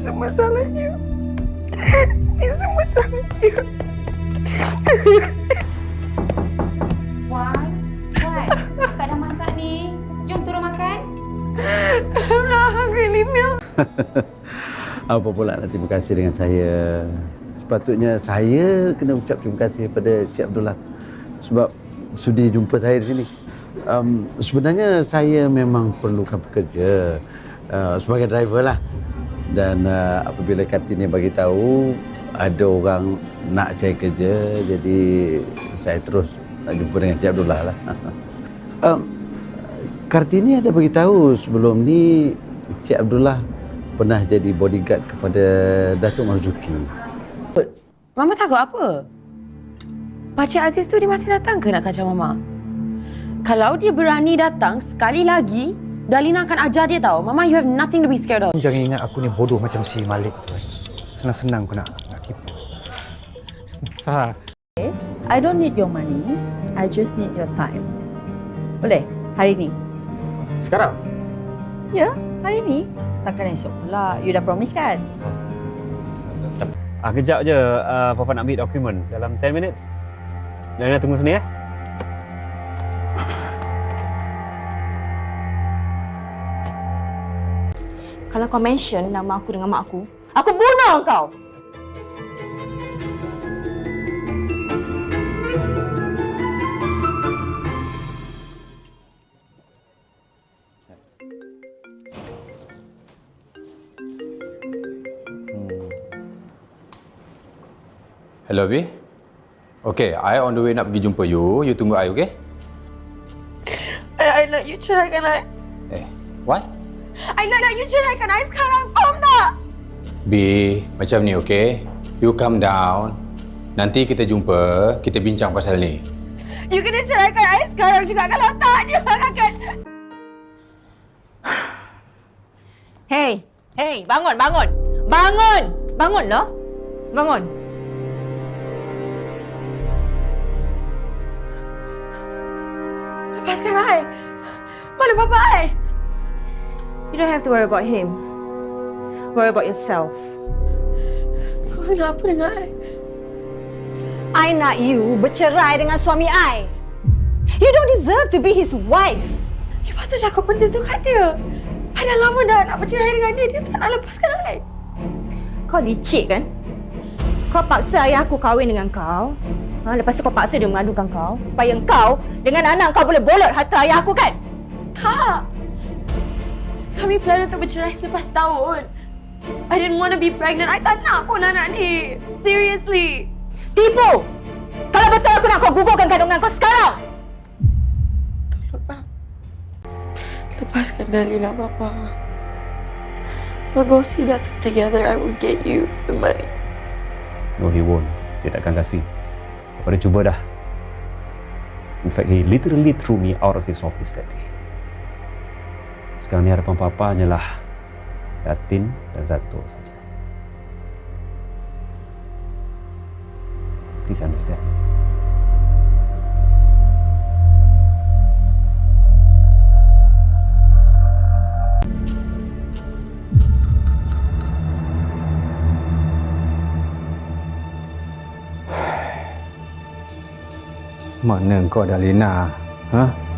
semua salah you. Ini semua salah you. Wan, Wan, akak dah masak ni. Jom turun makan. I'm not hungry, leave. Apa pula nak terima kasih dengan saya. Sepatutnya saya kena ucap terima kasih kepada Cik Abdullah sebab sudi jumpa saya di sini. Um, sebenarnya saya memang perlukan pekerja uh, sebagai driver lah. Dan uh, apabila Kartini bagi tahu ada orang nak cari kerja, jadi saya terus nak jumpa dengan Cik Abdullah lah. um, Kartini ada bagi tahu sebelum ni Cik Abdullah pernah jadi bodyguard kepada Datuk Marzuki. Mama takut apa? Pakcik Aziz tu dia masih datang ke nak kacau Mama? Kalau dia berani datang sekali lagi, Dalina akan ajar dia tahu. Mama, you have nothing to be scared of. Jangan ingat aku ni bodoh macam si Malik tu. eh. Senang-senang aku nak nak tipu. Sah. I don't need your money. I just need your time. Boleh? Hari ni? Sekarang? Ya, hari ni. Takkan esok pula. You dah promise kan? Ah, kejap je uh, Papa nak ambil dokumen dalam 10 minutes. Lena tunggu sini ya. Kalau kau mention nama aku dengan mak aku, aku bunuh kau. Hello, Abi. Okay, I on the way nak pergi jumpa you. You tunggu I, okay? I, I nak you ceraikan I. Eh, what? I nak nak you ceraikan I sekarang. Faham tak? B, macam ni, okay? You calm down. Nanti kita jumpa, kita bincang pasal ni. You kena ceraikan I sekarang juga. Kalau tak, dia akan... Hey, hey, bangun, bangun. Bangun! Bangun loh. Bangun. Lepaskan I. Mana bapa I? You don't have to worry about him. Worry about yourself. Kau kenapa dengan I? I nak you bercerai dengan suami I. You don't deserve to be his wife. You patut cakap benda tu kat dia. I dah lama dah nak bercerai dengan dia. Dia tak nak lepaskan I. Kau licik kan? Kau paksa ayah aku kahwin dengan kau. Ha, lepas tu kau paksa dia mengadukan kau. Supaya kau dengan anak kau boleh bolot harta ayah aku kan? Tak. Kami plan untuk bercerai selepas tahun. I didn't want to be pregnant. I tak nak pun anak ni. Seriously. Tipu! Kalau betul aku nak kau gugurkan kandungan kau sekarang! Lepaskan Dalila, Papa. We'll go see Datuk together. I will get you the money. No, he won't. Dia takkan kasih. Dah cuba dah. In fact, he literally threw me out of his office that day. Sekarang ni harapan Papa hanyalah Datin dan Zato saja. Please understand. Mana kau dah Lena? Ha?